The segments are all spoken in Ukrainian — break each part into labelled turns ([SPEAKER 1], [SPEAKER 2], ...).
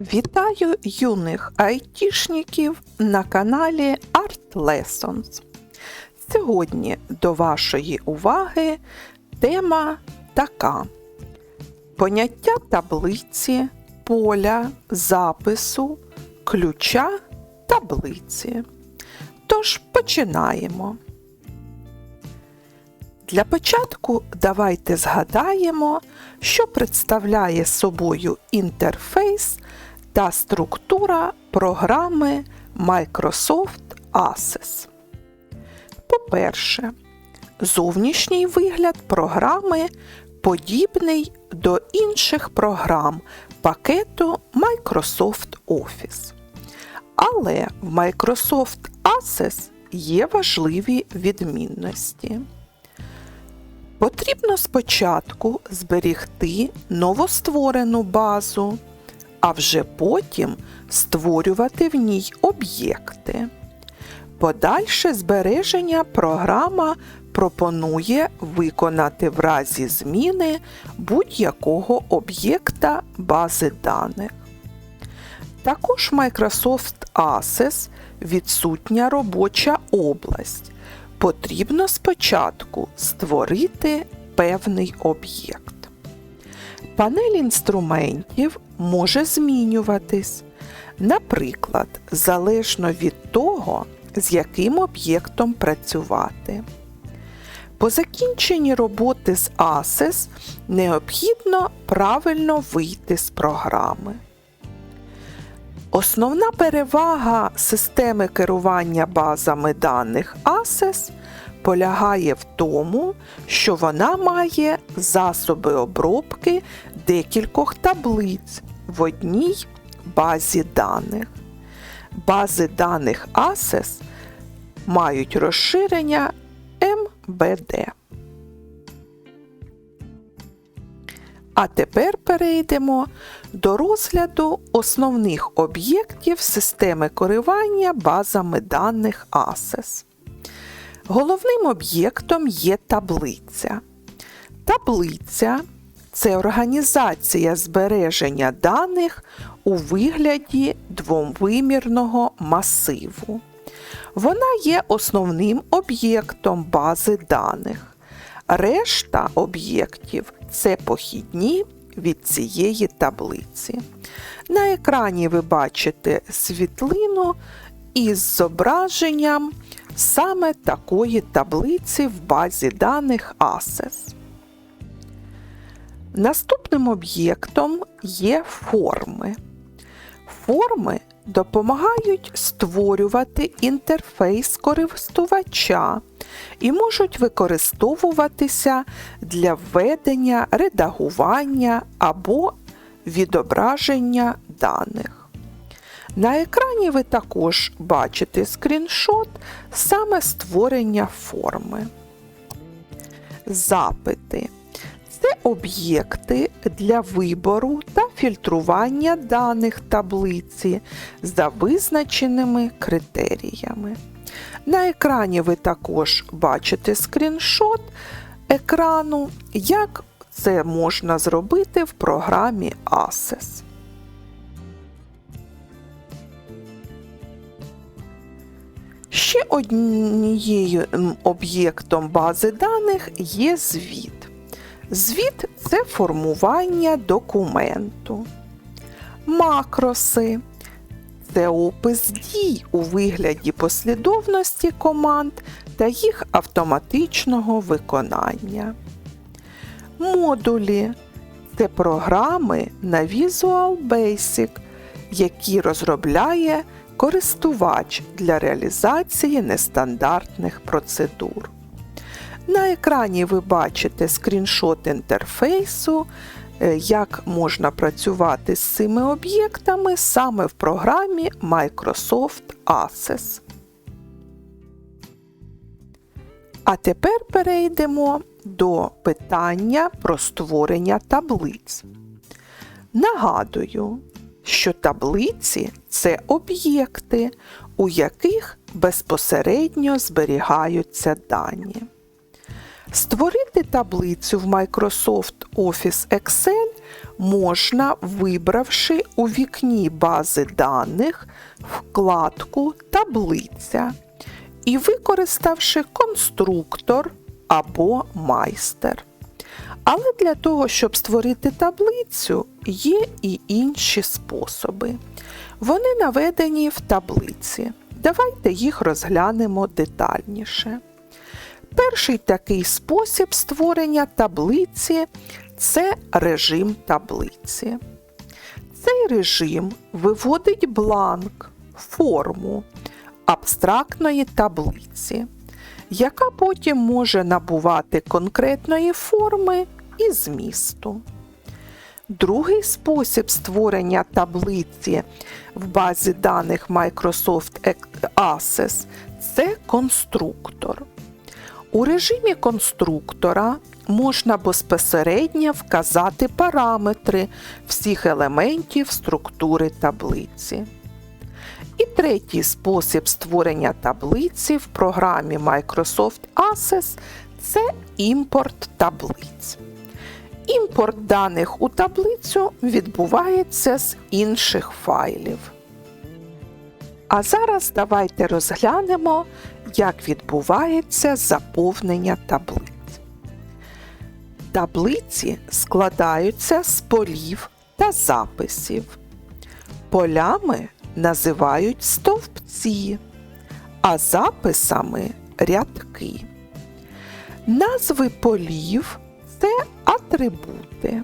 [SPEAKER 1] Вітаю юних айтішників на каналі Art Lessons. Сьогодні до вашої уваги тема така: поняття таблиці, поля, запису, ключа таблиці. Тож починаємо. Для початку давайте згадаємо, що представляє собою інтерфейс та структура програми Microsoft Access. По-перше, зовнішній вигляд програми подібний до інших програм пакету Microsoft Office. Але в Microsoft Access є важливі відмінності. Потрібно спочатку зберігти новостворену базу, а вже потім створювати в ній об'єкти. Подальше збереження програма пропонує виконати в разі зміни будь-якого об'єкта бази даних. Також Microsoft Access відсутня робоча область. Потрібно спочатку створити певний об'єкт. Панель інструментів може змінюватись, наприклад, залежно від того, з яким об'єктом працювати. По закінченні роботи з Access необхідно правильно вийти з програми. Основна перевага системи керування базами даних Access полягає в тому, що вона має засоби обробки декількох таблиць в одній базі даних. Бази даних Access мають розширення MBD. А тепер перейдемо до розгляду основних об'єктів системи керування базами даних Access. Головним об'єктом є таблиця. Таблиця це організація збереження даних у вигляді двовимірного масиву. Вона є основним об'єктом бази даних. Решта об'єктів це похідні від цієї таблиці. На екрані ви бачите світлину із зображенням саме такої таблиці в базі даних Access. Наступним об'єктом є форми. Форми допомагають створювати інтерфейс користувача і можуть використовуватися для введення, редагування або відображення даних. На екрані ви також бачите скріншот саме створення форми. Запити об'єкти для вибору та фільтрування даних таблиці за визначеними критеріями. На екрані ви також бачите скріншот екрану, як це можна зробити в програмі Access. Ще однією об'єктом бази даних є звіт. Звіт це формування документу. Макроси це опис дій у вигляді послідовності команд та їх автоматичного виконання. Модулі це програми на Visual Basic, які розробляє користувач для реалізації нестандартних процедур. На екрані ви бачите скріншот інтерфейсу, е, як можна працювати з цими об'єктами саме в програмі Microsoft Access. А тепер перейдемо до питання про створення таблиць. Нагадую, що таблиці це об'єкти, у яких безпосередньо зберігаються дані. Створити таблицю в Microsoft Office Excel можна, вибравши у вікні бази даних вкладку Таблиця і використавши конструктор або майстер. Але для того, щоб створити таблицю, є і інші способи. Вони наведені в таблиці. Давайте їх розглянемо детальніше. Перший такий спосіб створення таблиці це режим таблиці. Цей режим виводить бланк, форму абстрактної таблиці, яка потім може набувати конкретної форми і змісту. Другий спосіб створення таблиці в базі даних Microsoft Access – це конструктор. У режимі конструктора можна безпосередньо вказати параметри всіх елементів структури таблиці. І третій спосіб створення таблиці в програмі Microsoft Access – це імпорт таблиць. Імпорт даних у таблицю відбувається з інших файлів. А зараз давайте розглянемо, як відбувається заповнення таблиць. Таблиці складаються з полів та записів. Полями називають стовпці, а записами рядки. Назви полів це атрибути.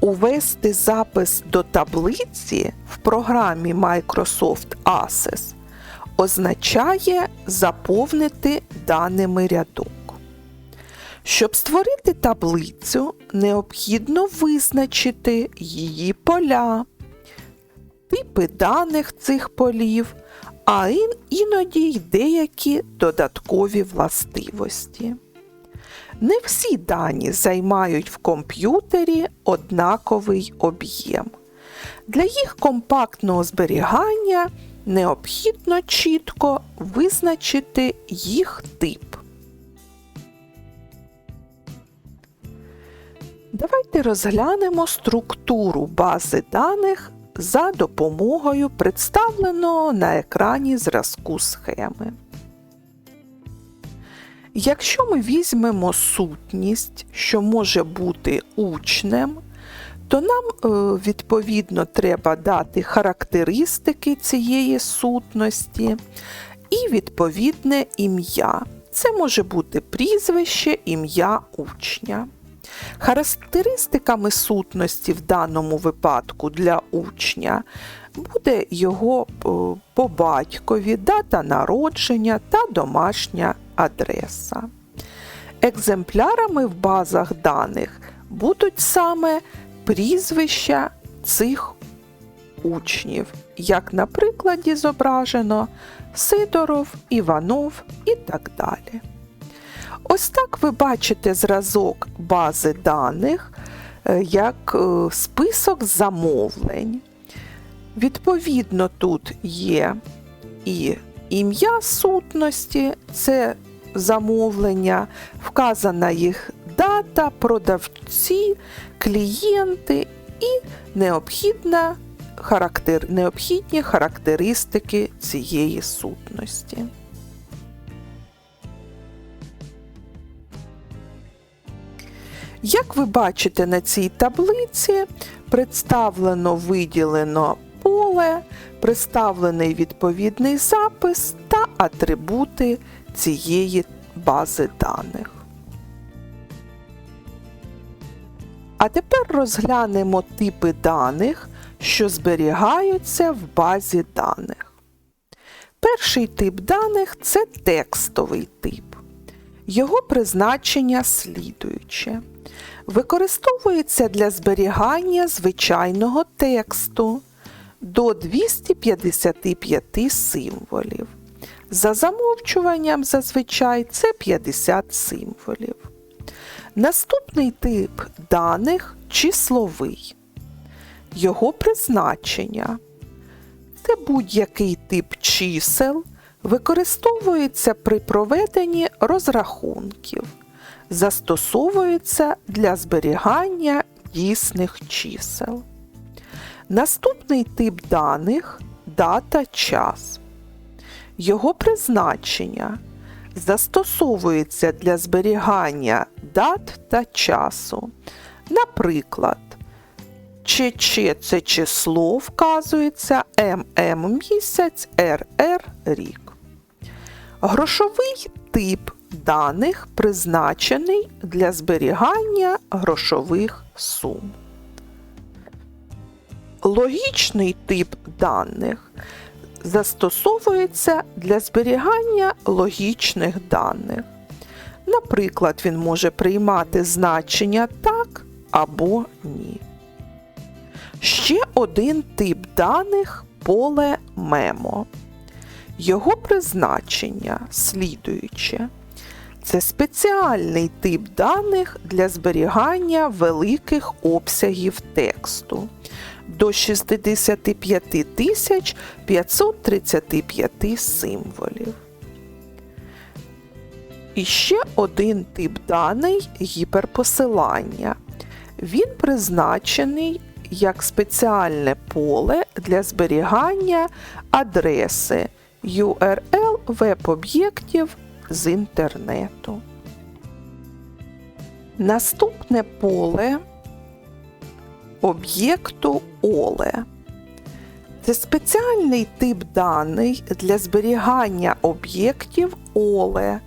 [SPEAKER 1] Увести запис до таблиці в програмі Microsoft Access означає заповнити даними рядок. Щоб створити таблицю, необхідно визначити її поля, типи даних цих полів, а іноді й деякі додаткові властивості. Не всі дані займають в комп'ютері однаковий об'єм. Для їх компактного зберігання необхідно чітко визначити їх тип. Давайте розглянемо структуру бази даних за допомогою представленого на екрані зразку схеми. Якщо ми візьмемо сутність, що може бути учнем, то нам е, відповідно треба дати характеристики цієї сутності і відповідне ім'я. Це може бути прізвище, ім'я учня. Характеристиками сутності в даному випадку для учня буде його е, по батькові, дата народження та домашня адреса. Екземплярами в базах даних будуть саме прізвища цих учнів, як на прикладі зображено Сидоров, Іванов і так далі. Ось так ви бачите зразок бази даних е, як е, список замовлень. Відповідно, тут є і ім'я сутності, це замовлення, вказана їх дата, продавці, клієнти і необхідна характер, необхідні характеристики цієї сутності. Як ви бачите на цій таблиці, представлено виділено поле, представлений відповідний запис та атрибути цієї бази даних. А тепер розглянемо типи даних, що зберігаються в базі даних. Перший тип даних це текстовий тип. Його призначення слідуюче. Використовується для зберігання звичайного тексту до 255 символів. За замовчуванням зазвичай це 50 символів. Наступний тип даних числовий. Його призначення. Це будь-який тип чисел, використовується при проведенні розрахунків. застосовується для зберігання дійсних чисел. Наступний тип даних дата час. Його призначення застосовується для зберігання дат та часу. Наприклад, ЧЧ це число вказується ММ місяць, РР рік. Грошовий тип даних призначений для зберігання грошових сум. Логічний тип даних застосовується для зберігання логічних даних. Наприклад, він може приймати значення так або ні. Ще один тип даних поле мемо. Його призначення слідуюче. Це спеціальний тип даних для зберігання великих обсягів тексту до 65 тисяч 535 символів. І ще один тип даний гіперпосилання. Він призначений як спеціальне поле для зберігання адреси URL веб-об'єктів з інтернету. Наступне поле об'єкту OLE. Це спеціальний тип даний для зберігання об'єктів OLE,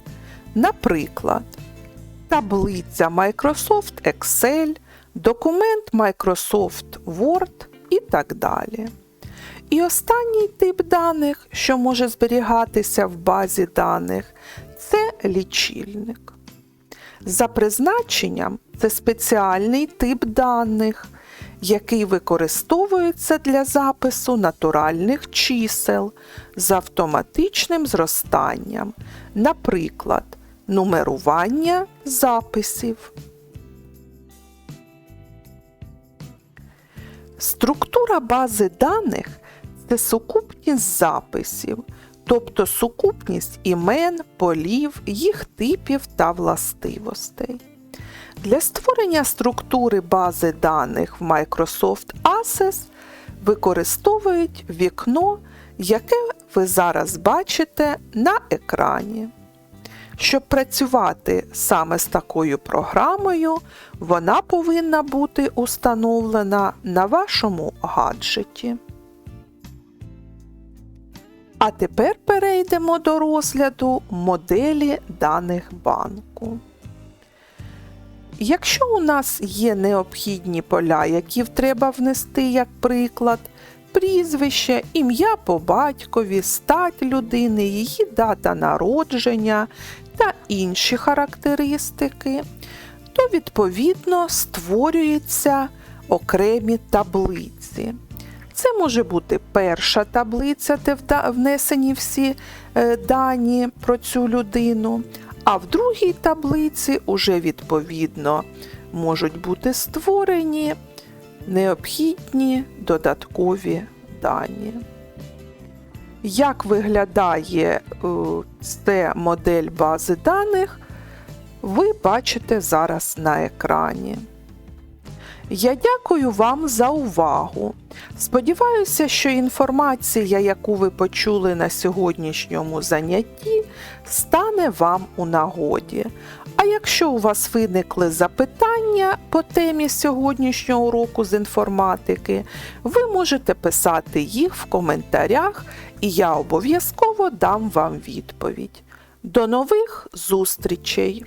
[SPEAKER 1] наприклад, таблиця Microsoft Excel, документ Microsoft Word і так далі. І останній тип даних, що може зберігатися в базі даних, це лічильник. За призначенням, це спеціальний тип даних, який використовується для запису натуральних чисел з автоматичним зростанням, наприклад, нумерування записів. Структура бази даних це сукупність записів, тобто сукупність імен, полів, їх типів та властивостей. Для створення структури бази даних в Microsoft Access використовують вікно, яке ви зараз бачите на екрані. Щоб працювати саме з такою програмою, вона повинна бути установлена на вашому гаджеті. А тепер перейдемо до розгляду моделі даних банку. Якщо у нас є необхідні поля, які треба внести як приклад, прізвище, ім'я по батькові, стать людини, її дата народження та інші характеристики, то відповідно створюються окремі таблиці. Це може бути перша таблиця, де внесені всі е, дані про цю людину. А в другій таблиці уже відповідно можуть бути створені необхідні додаткові дані. Як виглядає е, це модель бази даних, ви бачите зараз на екрані. Я дякую вам за увагу. Сподіваюся, що інформація, яку ви почули на сьогоднішньому занятті, стане вам у нагоді. А якщо у вас виникли запитання по темі сьогоднішнього уроку з інформатики, ви можете писати їх в коментарях, і я обов'язково дам вам відповідь. До нових зустрічей!